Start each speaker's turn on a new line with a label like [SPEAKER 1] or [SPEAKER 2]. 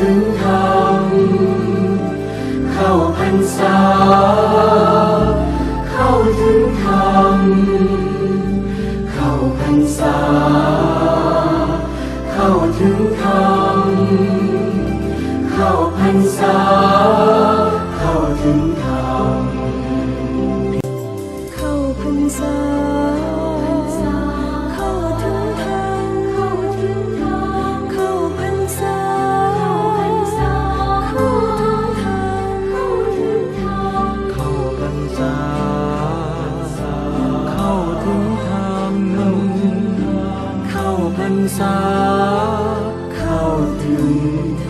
[SPEAKER 1] từng thăm khao anh xa khao từng thăm khao anh xa khao từng thăm khao anh xa
[SPEAKER 2] xa เข้าถึงธรรมเข้าพรรษาเข้าถึงธรรม